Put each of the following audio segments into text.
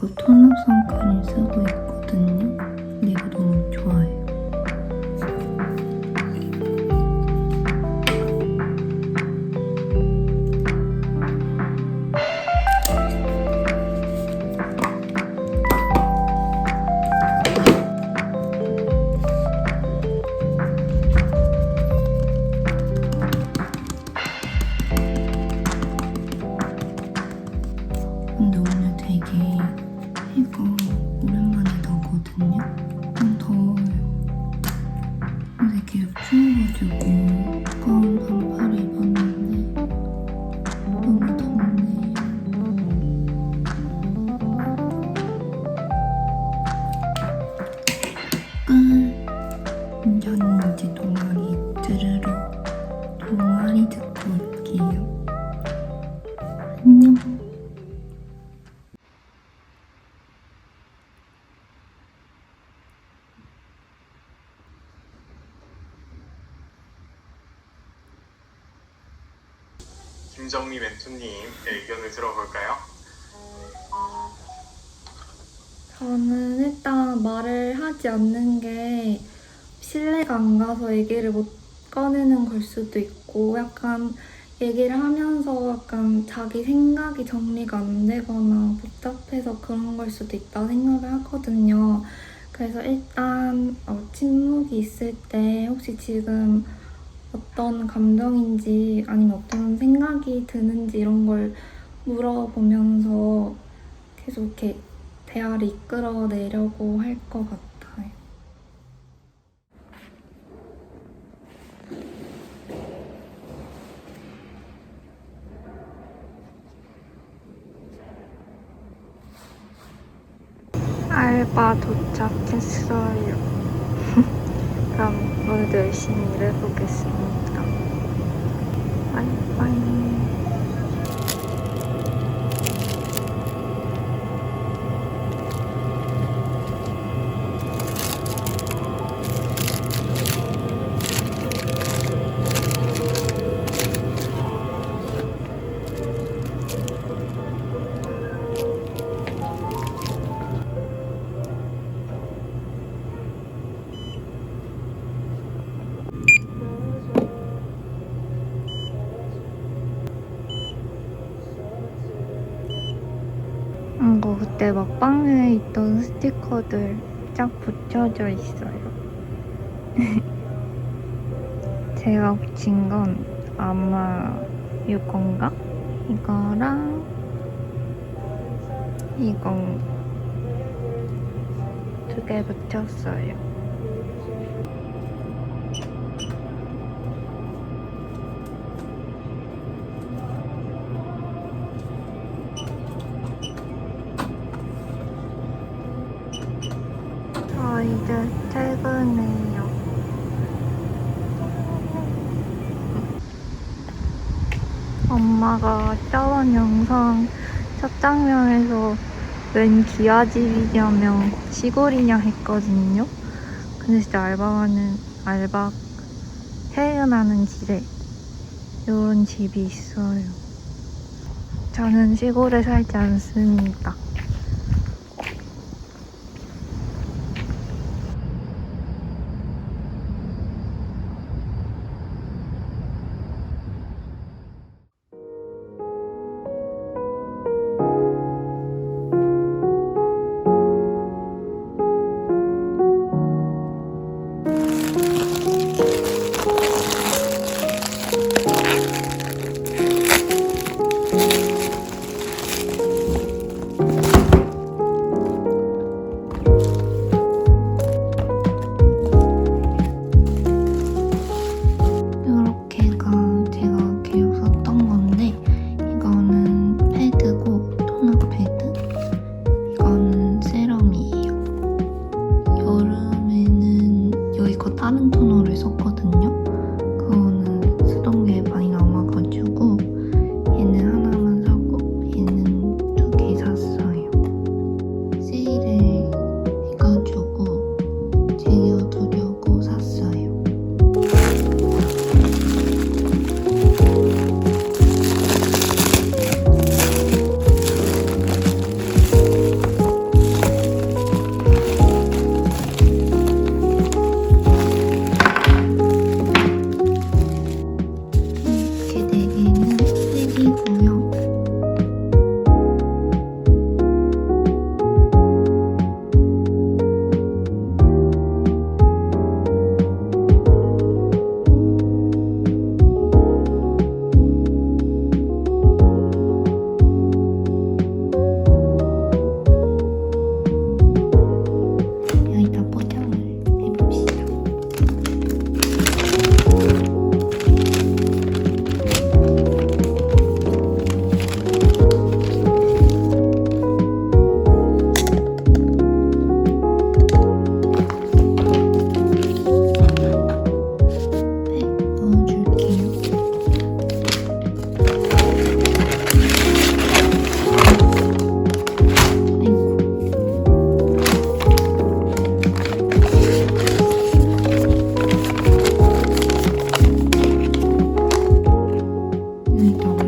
그 톤업성 크림 쓰고 있거든요. 근데 이거 너무 좋아요. 운동 김정미 멘토님의 의견을 들어볼까요? 저는 일단 말을 하지 않는 게 신뢰가 안 가서 얘기를 못 꺼내는 걸 수도 있고 약간 얘기를 하면서 약간 자기 생각이 정리가 안 되거나 복잡해서 그런 걸 수도 있다 생각을 하거든요. 그래서 일단 어, 침묵이 있을 때 혹시 지금 어떤 감정인지 아니면 어떤 생각이 드는지 이런 걸 물어보면서 계속 이렇게 대화를 이끌어 내려고 할 것 같아요. 알바 도착했어요. 그럼 오늘도 열심히 일해보겠습니다. 그때 막방에 있던 스티커들 쫙 붙여져 있어요. 제가 붙인 건 아마 이건가? 이거랑 이건 두 개 붙였어요. 엄마가 짜온 영상 첫 장면에서 웬 기아집이냐며 시골이냐 했거든요. 근데 진짜 알바하는 알바 퇴근하는 집에 이런 집이 있어요. 저는 시골에 살지 않습니다. Thank you.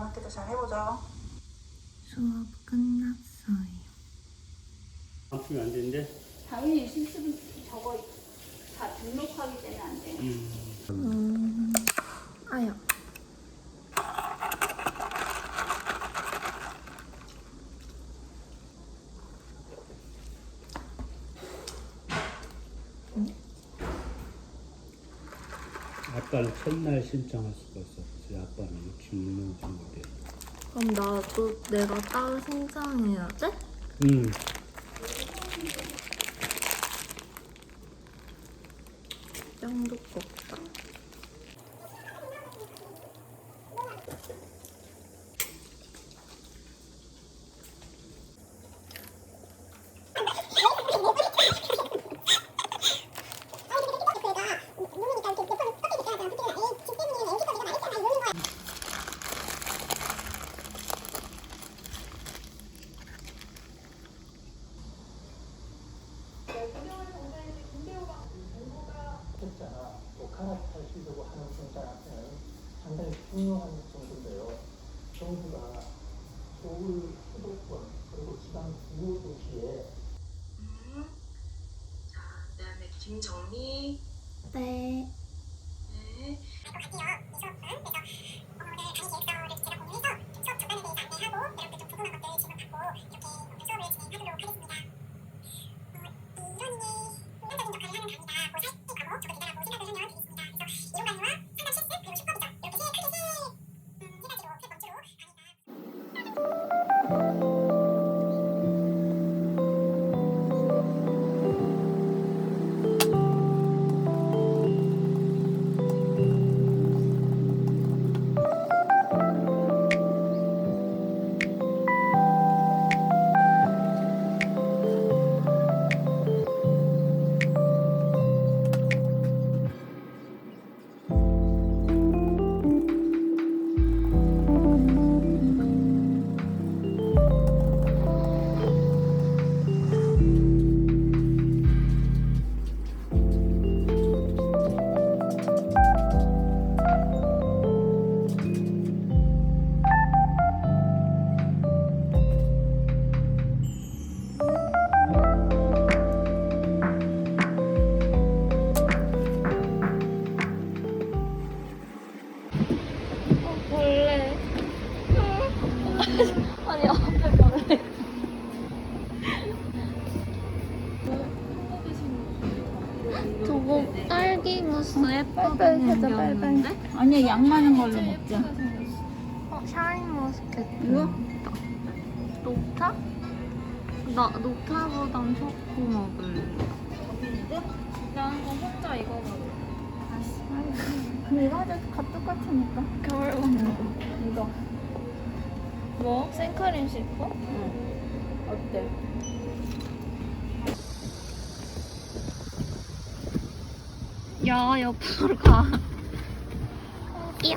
이번 학기도 잘 해보죠. 수업 끝났어요. 바꾸면 안 되는데. 당연히 실습은 저거 다 등록하기 때문에 안 돼요. 음, 아야. 아빠는 첫날 신청할 수가 없었지. 아빠는 66년 정도 돼. 그럼 나도 내가 따로 신청해야 돼? 응. 짱도 없다. 했잖아. 또 카라테 하시려고 하는 분들한테는 중요한 정도인데요. 정부가 서울 수도권 그리고 지방 주요 도시에 자, 그다음에 김정미. 녹차? 나 녹차보단 초코 먹을래. 나는 거 혼자 이거 먹을래. 근데 이거 하자 다 똑같으니까. 겨울밤 먹어. 이거. 뭐? 생크림 씹어? 어때? 야 옆으로 가. 이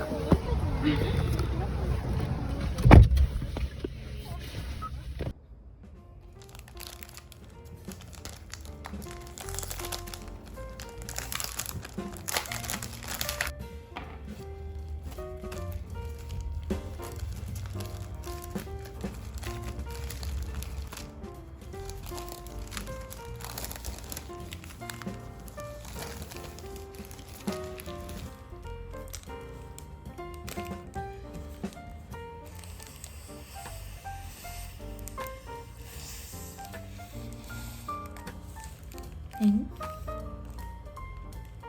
엥?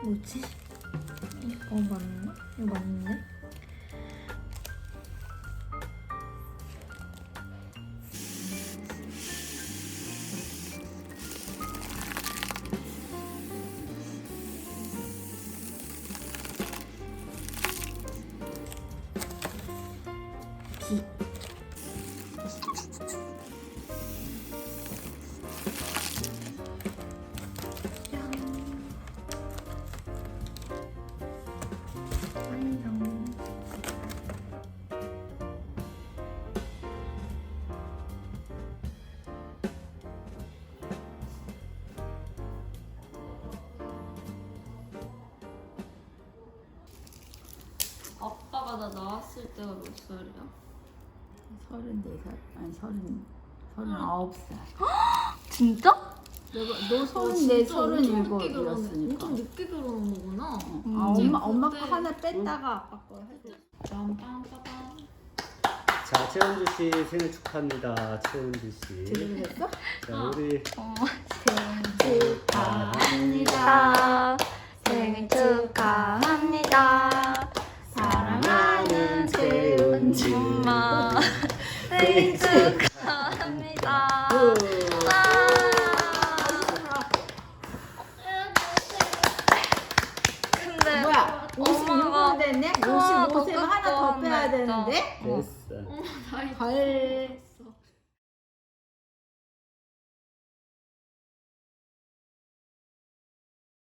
뭐지? 이거 맞나? 이거? 기. 완 아빠가 나 나왔을 때가 몇 살이야? 서른네 살 아니 서른 서른아홉 살. 진짜? 내가 너 서른네 서른일곱이었으니까. 엄청 늦게 결혼한 거구나. 아 엄마 엄마 거 하나 뺐다가 아빠 거 해줘. 빰빰빠밤. 자, 최은주 씨 생일 축하합니다. 최은주 씨. 들으셨어? 자, 우리 축하합니다. 생일 축하합니다. 사랑하는 최은주 엄마 생일 축하합니다. 근데 뭐야? 엄마가 56분 됐네? 아, 더 55세면 하나 더 빼야 진짜. 되는데? 됐어. 헐.